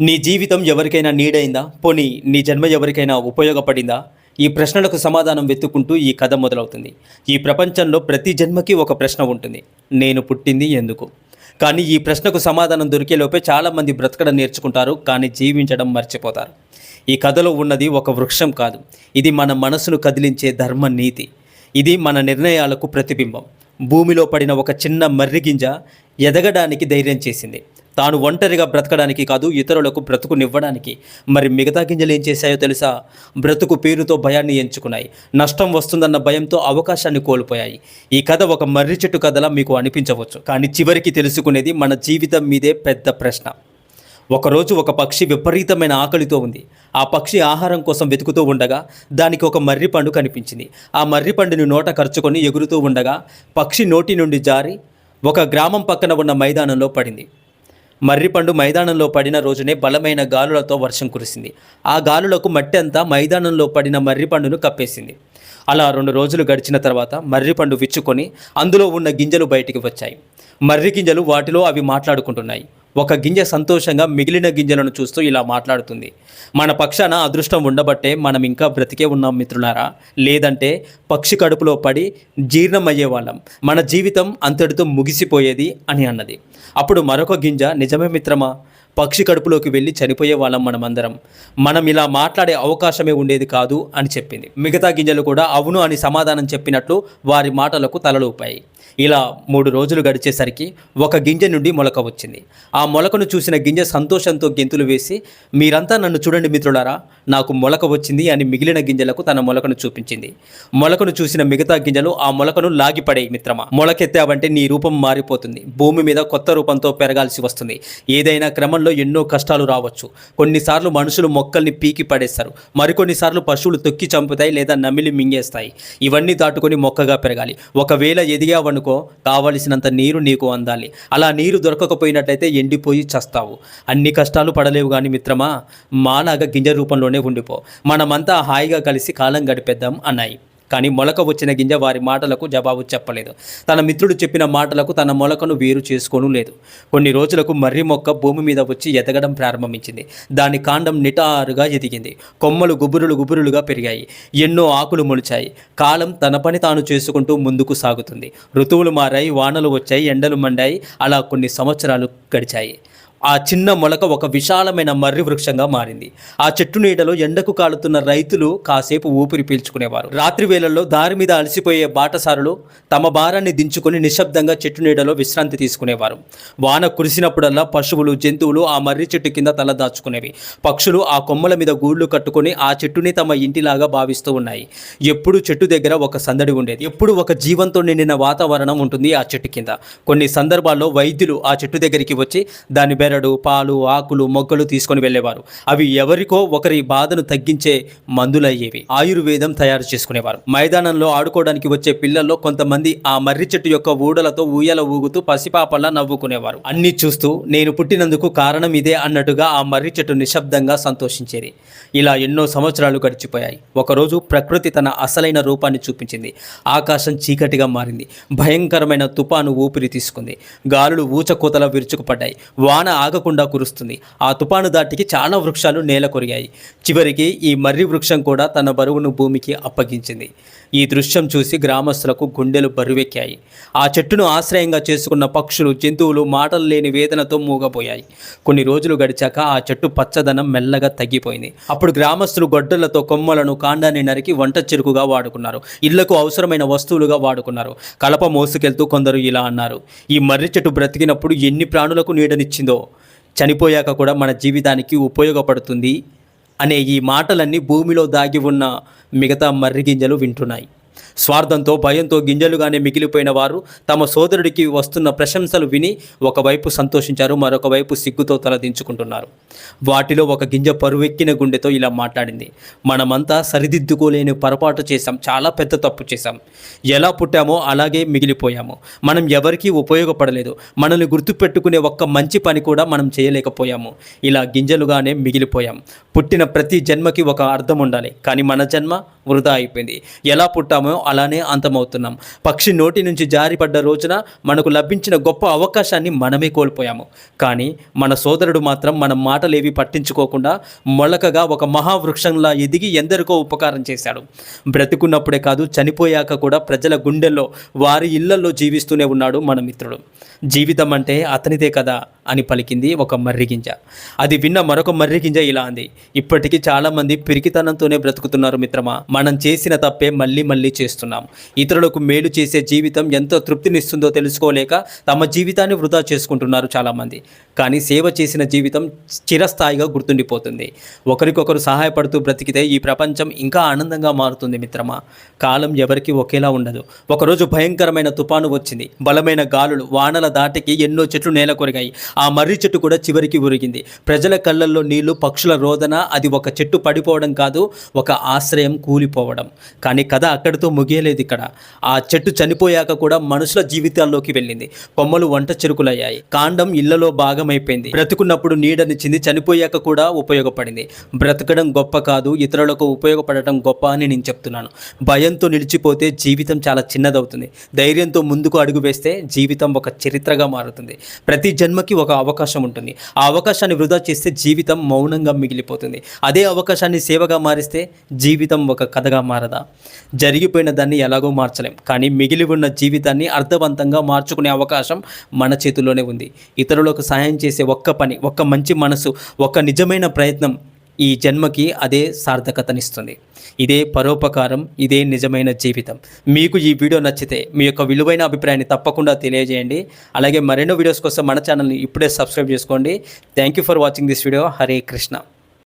నీ జీవితం ఎవరికైనా నీడైందా? పోనీ నీ జన్మ ఎవరికైనా ఉపయోగపడిందా? ఈ ప్రశ్నలకు సమాధానం వెతుక్కుంటూ ఈ కథ మొదలవుతుంది. ఈ ప్రపంచంలో ప్రతి జన్మకి ఒక ప్రశ్న ఉంటుంది. నేను పుట్టింది ఎందుకు? కానీ ఈ ప్రశ్నకు సమాధానం దొరికేలోపే చాలామంది బ్రతకడం నేర్చుకుంటారు కానీ జీవించడం మర్చిపోతారు. ఈ కథలో ఉన్నది ఒక వృక్షం కాదు. ఇది మన మనసును కదిలించే ధర్మ నీతి. ఇది మన నిర్ణయాలకు ప్రతిబింబం. భూమిలో పడిన ఒక చిన్న మర్రి గింజ ఎదగడానికి ధైర్యం చేసింది. తాను ఒంటరిగా బ్రతకడానికి కాదు ఇతరులకు బ్రతుకునివ్వడానికి. మరి మిగతా గింజలు ఏం చేశాయో తెలుసా? బ్రతుకు పేరుతో భయాన్ని ఎంచుకున్నాయి. నష్టం వస్తుందన్న భయంతో అవకాశాన్ని కోల్పోయాయి. ఈ కథ ఒక మర్రి చెట్టు కథలా మీకు అనిపించవచ్చు కానీ చివరికి తెలుసుకునేది మన జీవితం మీదే పెద్ద ప్రశ్న. ఒకరోజు ఒక పక్షి విపరీతమైన ఆకలితో ఉంది. ఆ పక్షి ఆహారం కోసం వెతుకుతూ ఉండగా దానికి ఒక మర్రి పండు కనిపించింది. ఆ మర్రి పండుని నోట ఖర్చుకొని ఎగురుతూ ఉండగా పక్షి నోటి నుండి జారి ఒక గ్రామం పక్కన ఉన్న మైదానంలో పడింది. మర్రిపండు మైదానంలో పడిన రోజునే బలమైన గాలులతో వర్షం కురిసింది. ఆ గాలులకు మట్టి అంతా మైదానంలో పడిన మర్రిపండును కప్పేసింది. అలా రెండు రోజులు గడిచిన తర్వాత మర్రిపండు విచ్చుకొని అందులో ఉన్న గింజలు బయటికి వచ్చాయి. మర్రి గింజలు వాటిలో అవి మాట్లాడుకుంటున్నాయి. ఒక గింజ సంతోషంగా మిగిలిన గింజలను చూస్తూ ఇలా మాట్లాడుతుంది. మన పక్షాన అదృష్టం ఉండబట్టే మనం ఇంకా బ్రతికే ఉన్నాం మిత్రులారా. లేదంటే పక్షి కడుపులో పడి జీర్ణమయ్యే వాళ్ళం. మన జీవితం అంతటితో ముగిసిపోయేది అని అన్నది. అప్పుడు మరొక గింజ నిజమే మిత్రమా? పక్షి కడుపులోకి వెళ్ళి చనిపోయే వాళ్ళం మనమందరం. మనం ఇలా మాట్లాడే అవకాశమే ఉండేది కాదు అని చెప్పింది. మిగతా గింజలు కూడా అవును అని సమాధానం చెప్పినట్లు వారి మాటలకు తలలూపాయి. ఇలా మూడు రోజులు గడిచేసరికి ఒక గింజ నుండి మొలక వచ్చింది. ఆ మొలకను చూసిన గింజ సంతోషంతో గెంతులు వేసి మీరంతా నన్ను చూడండి మిత్రులారా నాకు మొలక వచ్చింది అని మిగిలిన గింజలకు తన మొలకను చూపించింది. మొలకను చూసిన మిగతా గింజలు ఆ మొలకను లాగిపడేయి మిత్రమా? మొలకెత్తావంటే నీ రూపం మారిపోతుంది. భూమి మీద కొత్త రూపంతో పెరగాల్సి వస్తుంది. ఏదైనా క్రమంలో ఎన్నో కష్టాలు రావచ్చు. కొన్నిసార్లు మనుషులు మొక్కల్ని పీకి పడేస్తారు. మరికొన్నిసార్లు పశువులు తొక్కి చంపుతాయి లేదా నమిలి మింగేస్తాయి. ఇవన్నీ దాటుకొని మొక్కగా పెరగాలి. ఒకవేళ ఎదిగావనుకో కావలసినంత నీరు నీకు అందాలి. అలా నీరు దొరకకపోయినట్లయితే ఎండిపోయి చస్తావు. అన్ని కష్టాలు పడలేవు కానీ మిత్రమా మాలాగా గింజ రూపంలోనే ఉండిపో. మనమంతా హాయిగా కలిసి కాలం గడిపేద్దాం అన్నాయి. కానీ మొలక వచ్చిన గింజ వారి మాటలకు జవాబు చెప్పలేదు. తన మిత్రుడు చెప్పిన మాటలకు తన మొలకను వేరు చేసుకోను లేదు. కొన్ని రోజులకు మర్రి మొక్క భూమి మీద వచ్చి ఎదగడం ప్రారంభించింది. దాని కాండం నిటారుగా ఎదిగింది. కొమ్మలు గుబురులు గుబురులుగా పెరిగాయి. ఎన్నో ఆకులు మొలిచాయి. కాలం తన పని తాను చేసుకుంటూ ముందుకు సాగుతుంది. ఋతువులు మారాయి వానలు వచ్చాయి ఎండలు మండాయి అలా కొన్ని సంవత్సరాలు గడిచాయి. ఆ చిన్న మొలక ఒక విశాలమైన మర్రి వృక్షంగా మారింది. ఆ చెట్టు నీడలో ఎండకు కాలుతున్న రైతులు కాసేపు ఊపిరి పీల్చుకునేవారు. రాత్రి వేళల్లో దారి మీద అలసిపోయే బాటసారులు తమ భారాన్ని దించుకొని నిశ్శబ్దంగా చెట్టు నీడలో విశ్రాంతి తీసుకునేవారు. వాన కురిసినప్పుడల్లా పశువులు జంతువులు ఆ మర్రి చెట్టు కింద తల దాచుకునేవి పక్షులు ఆ కొమ్మల మీద గూళ్ళు కట్టుకొని ఆ చెట్టుని తమ ఇంటిలాగా భావిస్తూ ఉన్నాయి. ఎప్పుడు చెట్టు దగ్గర ఒక సందడి ఉండేది. ఎప్పుడు ఒక జీవంతో నిండిన వాతావరణం ఉంటుంది ఆ చెట్టు కింద. కొన్ని సందర్భాల్లో వైద్యులు ఆ చెట్టు దగ్గరికి వచ్చి దాని బెరడు పాలు ఆకులు మొగ్గలు తీసుకొని వెళ్ళేవారు. అవి ఎవరికో ఒకరి బాధను తగ్గించే మందులయ్యేవి. ఆయుర్వేదం తయారు చేసుకునేవారు. మైదానంలో ఆడుకోవడానికి వచ్చే పిల్లల్లో కొంతమంది ఆ మర్రి చెట్టు యొక్క ఊడలతో ఊయల ఊగుతూ పసిపాపల్లా నవ్వుకునేవారు. అన్ని చూస్తూ నేను పుట్టినందుకు కారణం ఇదే అన్నట్టుగా ఆ మర్రి చెట్టు నిశ్శబ్దంగా సంతోషించేది. ఇలా ఎన్నో సంవత్సరాలు గడిచిపోయాయి. ఒకరోజు ప్రకృతి తన అసలైన రూపాన్ని చూపించింది. ఆకాశం చీకటిగా మారింది. భయంకరమైన తుపాను ఊపిరి తీసుకుంది. గాలులు ఊచకోతల విరుచుకుపడ్డాయి. వాన ఆగకుండా కురుస్తుంది. ఆ తుపాను దాటికి చాలా వృక్షాలు నేల కొరిగాయి. చివరికి ఈ మర్రి వృక్షం కూడా తన బరువును భూమికి అప్పగించింది. ఈ దృశ్యం చూసి గ్రామస్తులకు గుండెలు బరువెక్కాయి. ఆ చెట్టును ఆశ్రయంగా చేసుకున్న పక్షులు జంతువులు మాటలు లేని వేదనతో మూగపోయాయి కొన్ని రోజులు గడిచాక ఆ చెట్టు పచ్చదనం మెల్లగా తగ్గిపోయింది. అప్పుడు గ్రామస్తులు గొడ్డలతో కొమ్మలను కాండాన్ని నరికి వంట చెరుకుగా వాడుకున్నారు. ఇళ్ళకు అవసరమైన వస్తువులుగా వాడుకున్నారు. కలప మోసుకెళ్తూ కొందరు ఇలా అన్నారు. ఈ మర్రి చెట్టు బ్రతికినప్పుడు ఎన్ని ప్రాణులకు నీడనిచ్చిందో? చనిపోయాక కూడా మన జీవితానికి ఉపయోగపడుతుంది అనే ఈ మాటలన్నీ భూమిలో దాగి ఉన్న మిగతా మర్రి గింజలు వింటున్నాయి. స్వార్థంతో భయంతో గింజలుగానే మిగిలిపోయిన వారు తమ సోదరుడికి వస్తున్న ప్రశంసలు విని ఒకవైపు సంతోషించారు మరొక వైపు సిగ్గుతో తలదించుకుంటున్నారు వాటిలో ఒక గింజ పరువెక్కిన గుండెతో ఇలా మాట్లాడింది. మనమంతా సరిదిద్దుకోలేని పొరపాటు చేశాం చాలా పెద్ద తప్పు చేశాం. ఎలా పుట్టామో అలాగే మిగిలిపోయాము. మనం ఎవరికీ ఉపయోగపడలేదు. మనల్ని గుర్తుపెట్టుకునే ఒక్క మంచి పని కూడా మనం చేయలేకపోయాము. ఇలా గింజలుగానే మిగిలిపోయాం. పుట్టిన ప్రతి జన్మకి ఒక అర్థం ఉండాలి. కానీ మన జన్మ వృధా అయిపోయింది. ఎలా పుట్టామో అలానే అంతమవుతున్నాం. పక్షి నోటి నుంచి జారిపడ్డ రోజున మనకు లభించిన గొప్ప అవకాశాన్ని మనమే కోల్పోయాము. కానీ మన సోదరుడు మాత్రం మన మాటలేవి పట్టించుకోకుండా మొలకగా ఒక మహావృక్షంలా ఎదిగి ఎందరికో ఉపకారం చేశాడు. బ్రతికున్నప్పుడే కాదు చనిపోయాక కూడా ప్రజల గుండెల్లో వారి ఇళ్ళలో జీవిస్తూనే ఉన్నాడు మన మిత్రుడు. జీవితం అంటే అతనిదే కదా అని పలికింది ఒక మర్రిగింజ అది విన్న మరొక మర్రిగింజ ఇలా అంది. ఇప్పటికీ చాలామంది పిరికితనంతోనే బ్రతుకుతున్నారు మిత్రమా? మనం చేసిన తప్పే మళ్ళీ మళ్ళీ చేస్తున్నాం ఇతరులకు మేలు చేసే జీవితం ఎంతో తృప్తినిస్తుందో తెలుసుకోలేక తమ జీవితాన్ని వృధా చేసుకుంటున్నారు చాలామంది. కానీ సేవ చేసిన జీవితం చిరస్థాయిగా గుర్తుండిపోతుంది. ఒకరికొకరు సహాయపడుతూ బ్రతికితే ఈ ప్రపంచం ఇంకా ఆనందంగా మారుతుంది మిత్రమా. కాలం ఎవరికి ఒకేలా ఉండదు. ఒకరోజు భయంకరమైన తుపాను వచ్చింది. బలమైన గాలులు వానల దాటికి ఎన్నో చెట్లు నేల కొరిగాయి. ఆ మర్రి చెట్టు కూడా చివరికి ఉరిగింది. ప్రజల కళ్ళల్లో నీళ్ళు పక్షుల రోదన అది ఒక చెట్టు పడిపోవడం కాదు ఒక ఆశ్రయం కూలిపోవడం. కానీ కథ అక్కడితో ముగియలేదు ఇక్కడ. ఆ చెట్టు చనిపోయాక కూడా మనుషుల జీవితాల్లోకి వెళ్ళింది. కొమ్మలు వంట చెరుకులయ్యాయి. కాండం ఇళ్ళలో భాగమైపోయింది. బ్రతుకున్నప్పుడు నీడనిచ్చింది చనిపోయాక కూడా ఉపయోగపడింది. బ్రతకడం గొప్ప కాదు ఇతరులకు ఉపయోగపడటం గొప్ప అని నేను చెప్తున్నాను. భయంతో నిలిచిపోతే జీవితం చాలా చిన్నదవుతుంది. ధైర్యంతో ముందుకు అడుగు వేస్తే జీవితం ఒక చరిత్రగా మారుతుంది. ప్రతి జన్మకి ఒక అవకాశం ఉంటుంది. ఆ అవకాశాన్ని వృధా చేస్తే జీవితం మౌనంగా మిగిలిపోతుంది. అదే అవకాశాన్ని సేవగా మారిస్తే జీవితం ఒక కథగా మారదా? జరిగిపోయిన దాన్ని ఎలాగో మార్చలేం. కానీ మిగిలి ఉన్న జీవితాన్ని అర్థవంతంగా మార్చుకునే అవకాశం మన చేతుల్లోనే ఉంది. ఇతరులకు సహాయం చేసే ఒక్క పని ఒక్క మంచి మనసు ఒక్క నిజమైన ప్రయత్నం ఈ జన్మకి అదే సార్థకతనిస్తుంది. ఇదే పరోపకారం ఇదే నిజమైన జీవితం. మీకు ఈ వీడియో నచ్చితే మీ యొక్క విలువైన అభిప్రాయాన్ని తప్పకుండా తెలియజేయండి. అలాగే మరెన్నో వీడియోస్ కోసం మన ఛానల్ని ఇప్పుడే సబ్స్క్రైబ్ చేసుకోండి. Thank you for watching this video Hare Krishna